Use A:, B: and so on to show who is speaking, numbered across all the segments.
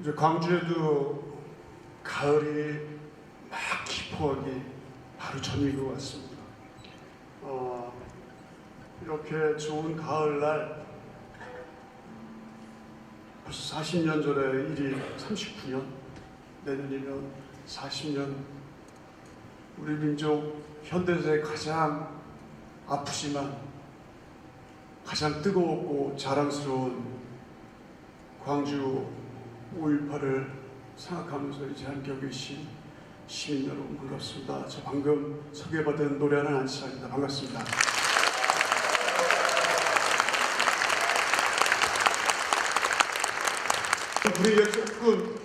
A: 이제 광주에도 가을이 막 깊어가기 바로 전인 것 같습니다. 어, 이렇게 좋은 가을날 벌써 40년 전의 일이 39년 내년이면 40년 우리 민족 현대사의 가장 아프지만 가장 뜨거웠고 자랑스러운 광주 5.18을 생각하면서 이제 함께 계신 시민 여러분 반갑습니다. 저 방금 소개받은 노래하는 안치입니다 반갑습니다. 분위기가 조금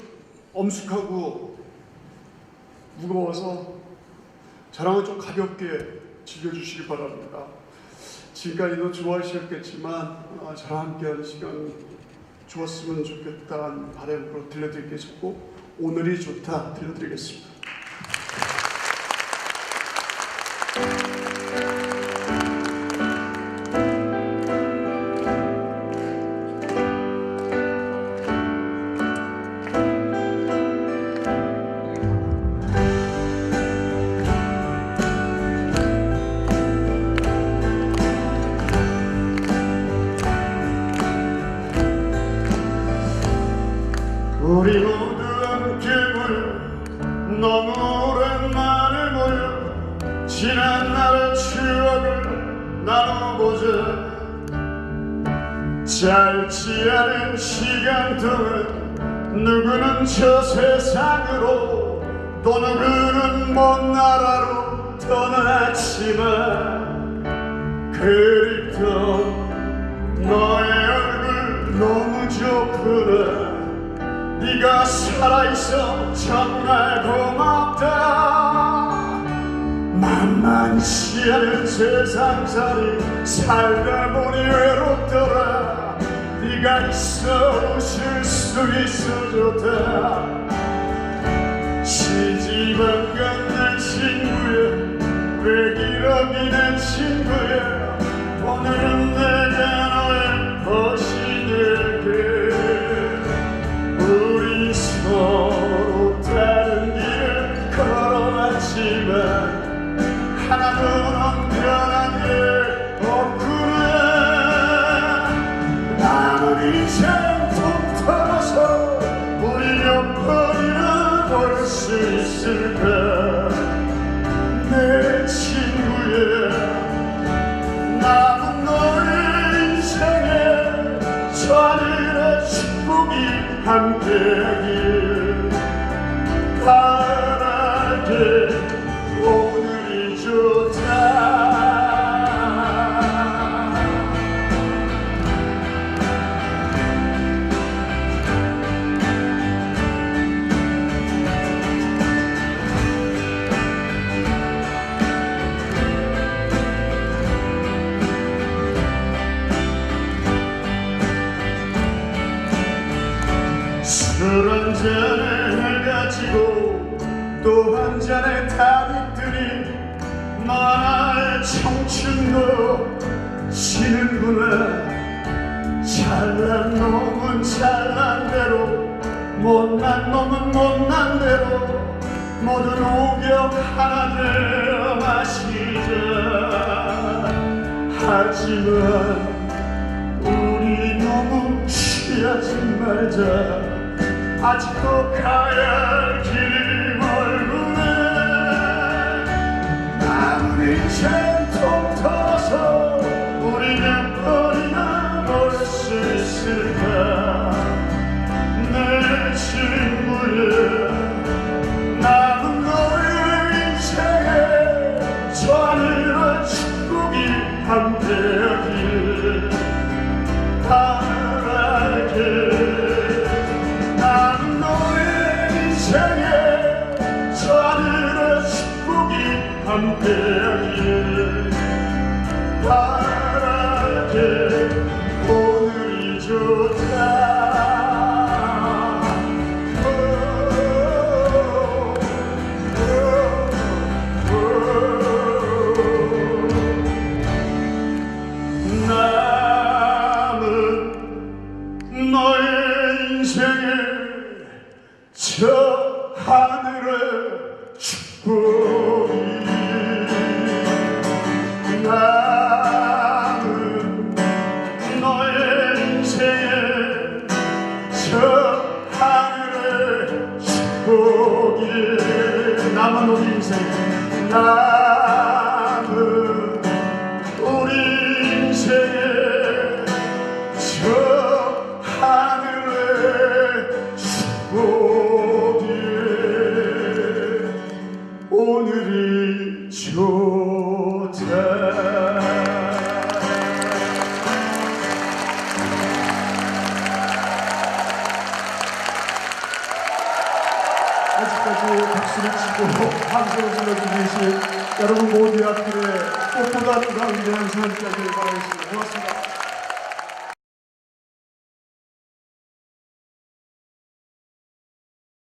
A: 엄숙하고 무거워서 저랑은 좀 가볍게 즐겨주시기 바랍니다. 지금까지도 좋아하셨겠지만 어, 저랑 함께하는 시간 좋았으면 좋겠다는 바람으로 들려드리겠고 오늘이 좋다 들려드리겠습니다. 우리 모두 함께 모여 너무 오랜만에 모여 지난 날의 추억을 나눠보자. 짧지 않은 시간 동안 누구는 저 세상으로 또 누구는 먼 나라로 떠났지만 그립던 너의 얼굴 너무 좋구나 네가 살아있어 정말 고맙다. 만만치 않은 세상살이 살다 보니 외롭더라. 네가 있어 웃을 수 있어 좋다. 시집안 간내 친구야. 왜 기러기는 친구야. 오늘은 술한 잔을 해가지고 또 한 잔에 다리더니 나의 청춘도 지는구나 잘난 놈은 잘난 대로 못난 놈은 못난 대로 모두 녹여 하나 되어 마시자. 하지만 우리 너무 취하지 말자 아직도 가야 할 길이 멀구나 나는 이제 통터서 우리 몇 번이나 볼수 있을까? 내 친구야 나는 너의 인생에 저 하늘의 축복이 함께하길. 바 인생에 저 하늘의 축복이 함께하길 바랄게 축복이 남은 우리 인생 남 여러분 모두의 앞길에 꽃보다 더 위대한 삶까지 바라겠습니다. 고맙습니다.